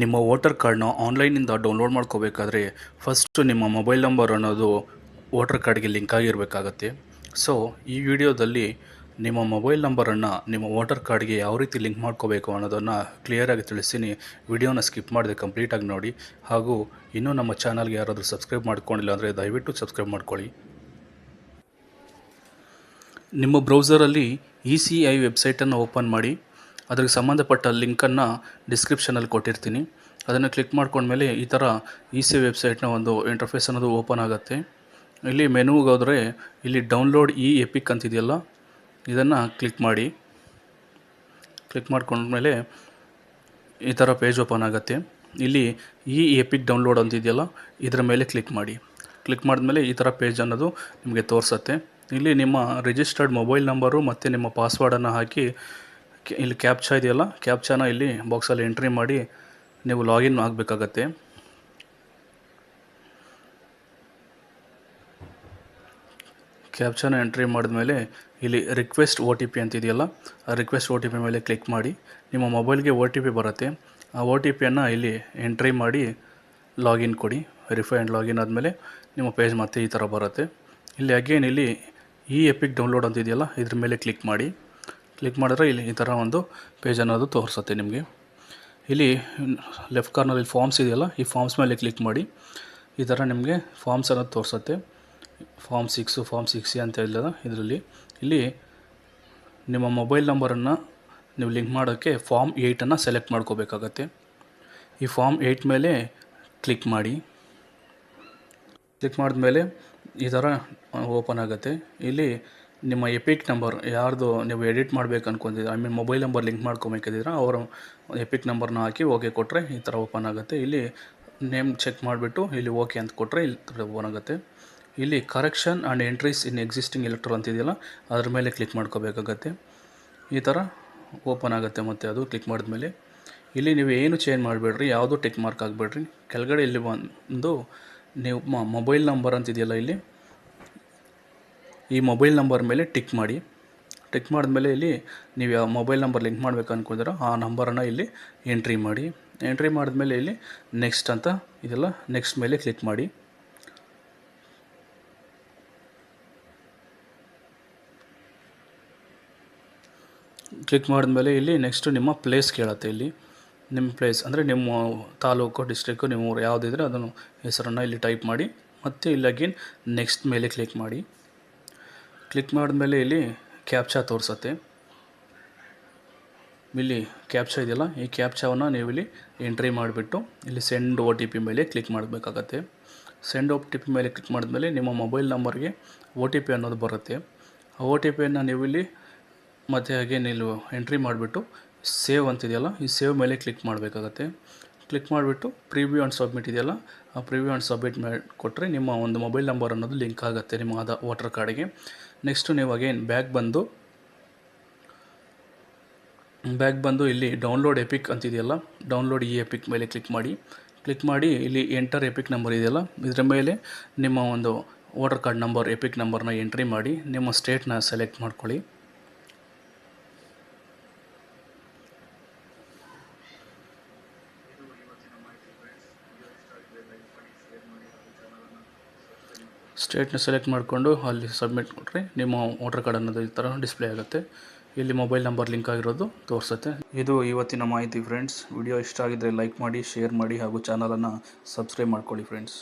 ನಿಮ್ಮ ವೋಟರ್ ಕಾರ್ಡ್ನ ಆನ್ಲೈನಿಂದ ಡೌನ್ಲೋಡ್ ಮಾಡ್ಕೋಬೇಕಾದ್ರೆ ಫಸ್ಟು ನಿಮ್ಮ ಮೊಬೈಲ್ ನಂಬರ್ ಅನ್ನೋದು ವೋಟರ್ ಕಾರ್ಡ್ಗೆ ಲಿಂಕ್ ಆಗಿರಬೇಕಾಗತ್ತೆ. ಸೊ ಈ ವಿಡಿಯೋದಲ್ಲಿ ನಿಮ್ಮ ಮೊಬೈಲ್ ನಂಬರನ್ನು ನಿಮ್ಮ ವೋಟರ್ ಕಾರ್ಡ್ಗೆ ಯಾವ ರೀತಿ ಲಿಂಕ್ ಮಾಡ್ಕೋಬೇಕು ಅನ್ನೋದನ್ನು ಕ್ಲಿಯರಾಗಿ ತಿಳಿಸ್ತೀನಿ. ವಿಡಿಯೋನ ಸ್ಕಿಪ್ ಮಾಡದೆ ಕಂಪ್ಲೀಟಾಗಿ ನೋಡಿ. ಹಾಗೂ ಇನ್ನೂ ನಮ್ಮ ಚಾನಲ್ಗೆ ಯಾರಾದರೂ ಸಬ್ಸ್ಕ್ರೈಬ್ ಮಾಡ್ಕೊಂಡಿಲ್ಲ ಅಂದರೆ ದಯವಿಟ್ಟು ಸಬ್ಸ್ಕ್ರೈಬ್ ಮಾಡ್ಕೊಳ್ಳಿ. ನಿಮ್ಮ ಬ್ರೌಸರಲ್ಲಿ ಇ ಸಿ ಐ ವೆಬ್ಸೈಟನ್ನು ಓಪನ್ ಮಾಡಿ. ಅದಕ್ಕೆ ಸಂಬಂಧಪಟ್ಟ ಲಿಂಕನ್ನು ಡಿಸ್ಕ್ರಿಪ್ಷನಲ್ಲಿ ಕೊಟ್ಟಿರ್ತೀನಿ. ಅದನ್ನು ಕ್ಲಿಕ್ ಮಾಡ್ಕೊಂಡ್ಮೇಲೆ ಈ ಥರ ಇ ಸಿ ವೆಬ್ಸೈಟ್ನ ಒಂದು ಇಂಟರ್ಫೇಸ್ ಅನ್ನೋದು ಓಪನ್ ಆಗುತ್ತೆ. ಇಲ್ಲಿ ಮೆನುಗೆ ಹೋದರೆ ಇಲ್ಲಿ ಡೌನ್ಲೋಡ್ ಇ ಎಪಿಕ್ ಅಂತಿದೆಯಲ್ಲ, ಇದನ್ನು ಕ್ಲಿಕ್ ಮಾಡಿ. ಕ್ಲಿಕ್ ಮಾಡ್ಕೊಂಡ್ಮೇಲೆ ಈ ಥರ ಪೇಜ್ ಓಪನ್ ಆಗುತ್ತೆ. ಇಲ್ಲಿ ಈ ಎಪಿಕ್ ಡೌನ್ಲೋಡ್ ಅಂತಿದೆಯಲ್ಲ, ಇದರ ಮೇಲೆ ಕ್ಲಿಕ್ ಮಾಡಿ. ಕ್ಲಿಕ್ ಮಾಡಿದ್ಮೇಲೆ ಈ ಥರ ಪೇಜ್ ಅನ್ನೋದು ನಿಮಗೆ ತೋರಿಸುತ್ತೆ. ಇಲ್ಲಿ ನಿಮ್ಮ ರಿಜಿಸ್ಟರ್ಡ್ ಮೊಬೈಲ್ ನಂಬರು ಮತ್ತು ನಿಮ್ಮ ಪಾಸ್ವರ್ಡನ್ನು ಹಾಕಿ ಇಲ್ಲಿ ಕ್ಯಾಪ್ಚಾ ಇದೆಯಲ್ಲ ಕ್ಯಾಪ್ಚಾನ ಇಲ್ಲಿ ಬಾಕ್ಸಲ್ಲಿ ಎಂಟ್ರಿ ಮಾಡಿ ನೀವು ಲಾಗಿನ್ ಆಗಬೇಕಾಗತ್ತೆ. ಕ್ಯಾಪ್ಚಾನ ಎಂಟ್ರಿ ಮಾಡಿದ್ಮೇಲೆ ಇಲ್ಲಿ ರಿಕ್ವೆಸ್ಟ್ ಒ ಟಿ ಪಿ ಅಂತಿದೆಯಲ್ಲ ಆ ರಿಕ್ವೆಸ್ಟ್ ಒ ಟಿ ಪಿ ಮೇಲೆ ಕ್ಲಿಕ್ ಮಾಡಿ, ನಿಮ್ಮ ಮೊಬೈಲ್ಗೆ ಒ ಟಿ ಪಿ ಬರುತ್ತೆ. ಆ ಒ ಟಿ ಪಿಯನ್ನು ಇಲ್ಲಿ ಎಂಟ್ರಿ ಮಾಡಿ ಲಾಗಿನ್ ಕೊಡಿ ವೆರಿಫೈ ಆ್ಯಂಡ್ ಲಾಗಿನ್ ಆದಮೇಲೆ ನಿಮ್ಮ ಪೇಜ್ ಮತ್ತೆ ಈ ಥರ ಬರುತ್ತೆ. ಇಲ್ಲಿ ಅಗೇನ್ ಇಲ್ಲಿ ಈ ಎಪಿಕ್ ಡೌನ್ಲೋಡ್ ಅಂತಿದೆಯಲ್ಲ ಇದ್ರ ಮೇಲೆ ಕ್ಲಿಕ್ ಮಾಡಿ. ಕ್ಲಿಕ್ ಮಾಡಿದ್ರೆ ಇಲ್ಲಿ ಈ ಥರ ಒಂದು ಪೇಜ್ ಅನ್ನೋದು ತೋರಿಸುತ್ತೆ ನಿಮಗೆ. ಇಲ್ಲಿ ಲೆಫ್ಟ್ ಕಾರ್ನಲ್ಲಿ ಫಾರ್ಮ್ಸ್ ಇದೆಯಲ್ಲ, ಈ ಫಾರ್ಮ್ಸ್ ಮೇಲೆ ಕ್ಲಿಕ್ ಮಾಡಿ ಈ ಥರ ನಿಮಗೆ ಫಾರ್ಮ್ಸ್ ಅನ್ನೋದು ತೋರಿಸುತ್ತೆ. ಫಾರ್ಮ್ ಸಿಕ್ಸು, ಫಾರ್ಮ್ ಸಿಕ್ಸ್ ಅಂತ ಇಲ್ಲದ ಇದರಲ್ಲಿ. ಇಲ್ಲಿ ನಿಮ್ಮ ಮೊಬೈಲ್ ನಂಬರನ್ನು ನೀವು ಲಿಂಕ್ ಮಾಡೋಕ್ಕೆ ಫಾರ್ಮ್ ಏಯ್ಟನ್ನು ಸೆಲೆಕ್ಟ್ ಮಾಡ್ಕೋಬೇಕಾಗತ್ತೆ. ಈ ಫಾರ್ಮ್ ಏಯ್ಟ್ ಮೇಲೆ ಕ್ಲಿಕ್ ಮಾಡಿ. ಕ್ಲಿಕ್ ಮಾಡಿದ್ಮೇಲೆ ಈ ಥರ ಓಪನ್ ಆಗುತ್ತೆ. ಇಲ್ಲಿ ನಿಮ್ಮ ಎಪಿಕ್ ನಂಬರ್ ಯಾರ್ದು ನೀವು ಎಡಿಟ್ ಮಾಡ್ಬೇಕು ಅನ್ಕೊಂಡಿದ್ರೆ I mean mobile number link ಮಾಡ್ಕೊಬೇಕಿದ್ರೆ ಅವರು ಎಪಿಕ್ ನಂಬರ್ನ ಹಾಕಿ ಓಕೆ ಕೊಟ್ಟರೆ ಈ ಥರ ಓಪನ್ ಆಗುತ್ತೆ. ಇಲ್ಲಿ ನೇಮ್ ಚೆಕ್ ಮಾಡಿಬಿಟ್ಟು ಇಲ್ಲಿ ಓಕೆ ಅಂತ ಕೊಟ್ಟರೆ ಇಲ್ಲಿ ಓಪನ್ ಆಗುತ್ತೆ. ಇಲ್ಲಿ correction and entries in existing electoral ಅಂತಿದೆಯಲ್ಲ, ಅದ್ರ ಮೇಲೆ ಕ್ಲಿಕ್ ಮಾಡ್ಕೋಬೇಕಾಗತ್ತೆ. ಈ ಥರ ಓಪನ್ ಆಗುತ್ತೆ ಮತ್ತು ಅದು ಕ್ಲಿಕ್ ಮಾಡಿದ್ಮೇಲೆ. ಇಲ್ಲಿ ನೀವು ಏನು ಚೇಂಜ್ ಮಾಡಬೇಡ್ರಿ, ಯಾವುದೂ ಟಿಕ್ ಮಾರ್ಕ್ ಆಗಬೇಡ್ರಿ, ಕೆಳಗಡೆ ಇಲ್ಲಿ ಒಂದು ನೀವು ಮೊಬೈಲ್ ನಂಬರ್ ಅಂತಿದೆಯಲ್ಲ ಇಲ್ಲಿ. ಈ ಮೊಬೈಲ್ ನಂಬರ್ ಮೇಲೆ ಟಿಕ್ ಮಾಡಿ. ಟಿಕ್ ಮಾಡಿದ್ಮೇಲೆ ಇಲ್ಲಿ ನೀವು ಯಾವ ಮೊಬೈಲ್ ನಂಬರ್ ಲಿಂಕ್ ಮಾಡಬೇಕು ಅಂದ್ಕೊಂಡಿರೋ ಆ ನಂಬರನ್ನು ಇಲ್ಲಿ ಎಂಟ್ರಿ ಮಾಡಿ. ಎಂಟ್ರಿ ಮಾಡಿದ್ಮೇಲೆ ಇಲ್ಲಿ ನೆಕ್ಸ್ಟ್ ಅಂತ ಇದೆಲ್ಲ ನೆಕ್ಸ್ಟ್ ಮೇಲೆ ಕ್ಲಿಕ್ ಮಾಡಿ. ಕ್ಲಿಕ್ ಮಾಡಿದ್ಮೇಲೆ ಇಲ್ಲಿ ನೆಕ್ಸ್ಟು ನಿಮ್ಮ ಪ್ಲೇಸ್ ಕೇಳುತ್ತೆ ಇಲ್ಲಿ. ನಿಮ್ಮ ಪ್ಲೇಸ್ ಅಂದರೆ ನಿಮ್ಮ ತಾಲೂಕು, ಡಿಸ್ಟ್ರಿಕ್ಕು, ನಿಮ್ಮ ಊರು ಯಾವುದಿದ್ರೆ ಅದನ್ನು ಹೆಸರನ್ನು ಇಲ್ಲಿ ಟೈಪ್ ಮಾಡಿ ಮತ್ತು ಇಲ್ಲಿ ಅಗೇನ್ ನೆಕ್ಸ್ಟ್ ಮೇಲೆ ಕ್ಲಿಕ್ ಮಾಡಿ. ಕ್ಲಿಕ್ ಮಾಡಿದ್ಮೇಲೆ ಇಲ್ಲಿ ಕ್ಯಾಪ್ಚಾ ತೋರಿಸುತ್ತೆ. ಇಲ್ಲಿ ಕ್ಯಾಪ್ಚಾ ಇದೆಯಲ್ಲ, ಈ ಕ್ಯಾಪ್ಚಾವನ್ನು ನೀವು ಇಲ್ಲಿ ಎಂಟ್ರಿ ಮಾಡಿಬಿಟ್ಟು ಇಲ್ಲಿ ಸೆಂಡ್ ಓ ಟಿ ಪಿ ಮೇಲೆ ಕ್ಲಿಕ್ ಮಾಡಬೇಕಾಗತ್ತೆ. ಸೆಂಡ್ ಒ ಟಿ ಪಿ ಮೇಲೆ ಕ್ಲಿಕ್ ಮಾಡಿದ್ಮೇಲೆ ನಿಮ್ಮ ಮೊಬೈಲ್ ನಂಬರ್ಗೆ ಒ ಟಿ ಪಿ ಅನ್ನೋದು ಬರುತ್ತೆ. ಆ ಒ ಟಿ ಪಿಯನ್ನು ನೀವು ಇಲ್ಲಿ ಮತ್ತೆ ಹಾಗೆ ನೀವು ಎಂಟ್ರಿ ಮಾಡಿಬಿಟ್ಟು ಸೇವ್ ಅಂತಿದೆಯಲ್ಲ, ಈ ಸೇವ್ ಮೇಲೆ ಕ್ಲಿಕ್ ಮಾಡಬೇಕಾಗತ್ತೆ. ಕ್ಲಿಕ್ ಮಾಡಿಬಿಟ್ಟು ಪ್ರಿವ್ಯೂ ಆ್ಯಂಡ್ ಸಬ್ಮಿಟ್ ಇದೆಯಲ್ಲ, ಆ ಪ್ರಿವ್ಯೂ ಆ್ಯಂಡ್ ಸಬ್ಮಿಟ್ ಮಾಡಿ ಕೊಟ್ಟರೆ ನಿಮ್ಮ ಒಂದು ಮೊಬೈಲ್ ನಂಬರ್ ಅನ್ನೋದು ಲಿಂಕ್ ಆಗುತ್ತೆ ನಿಮ್ಮ ಆದ ವೋಟರ್ ಕಾರ್ಡಿಗೆ ನೆಕ್ಸ್ಟು ನೀವು ಅಗೇನ್ ಬ್ಯಾಗ್ ಬಂದು ಬ್ಯಾಗ್ ಬಂದು ಇಲ್ಲಿ ಡೌನ್ಲೋಡ್ ಎಪಿಕ್ ಅಂತಿದೆಯಲ್ಲ ಡೌನ್ಲೋಡ್ ಈ ಎಪಿಕ್ ಮೇಲೆ ಕ್ಲಿಕ್ ಮಾಡಿ. ಕ್ಲಿಕ್ ಮಾಡಿ, ಇಲ್ಲಿ ಎಂಟರ್ ಎಪಿಕ್ ನಂಬರ್ ಇದೆಯಲ್ಲ, ಇದರ ಮೇಲೆ ನಿಮ್ಮ ಒಂದು ವೋಟರ್ ಕಾರ್ಡ್ ನಂಬರ್ ಎಪಿಕ್ ನಂಬರ್ನ ಎಂಟ್ರಿ ಮಾಡಿ, ನಿಮ್ಮ ಸ್ಟೇಟ್ನ ಸೆಲೆಕ್ಟ್ ಮಾಡ್ಕೊಳ್ಳಿ. ಸ್ಟೇಟ್ನ ಸೆಲೆಕ್ಟ್ ಮಾಡಿಕೊಂಡು ಅಲ್ಲಿ ಸಬ್ಮಿಟ್ ಕೊಟ್ಟರೆ ನಿಮ್ಮ ವೋಟರ್ ಕಾರ್ಡ್ ಅನ್ನೋದು ಈ ಥರ ಡಿಸ್ಪ್ಲೇ ಆಗುತ್ತೆ. ಇಲ್ಲಿ ಮೊಬೈಲ್ ನಂಬರ್ ಲಿಂಕ್ ಆಗಿರೋದು ತೋರಿಸುತ್ತೆ. ಇದು ಇವತ್ತಿನ ಮಾಹಿತಿ ಫ್ರೆಂಡ್ಸ್ ವಿಡಿಯೋ ಇಷ್ಟ ಆಗಿದ್ದರೆ ಲೈಕ್ ಮಾಡಿ ಶೇರ್ ಮಾಡಿ ಹಾಗೂ ಚಾನಲನ್ನು ಸಬ್ಸ್ಕ್ರೈಬ್ ಮಾಡ್ಕೊಳ್ಳಿ ಫ್ರೆಂಡ್ಸ್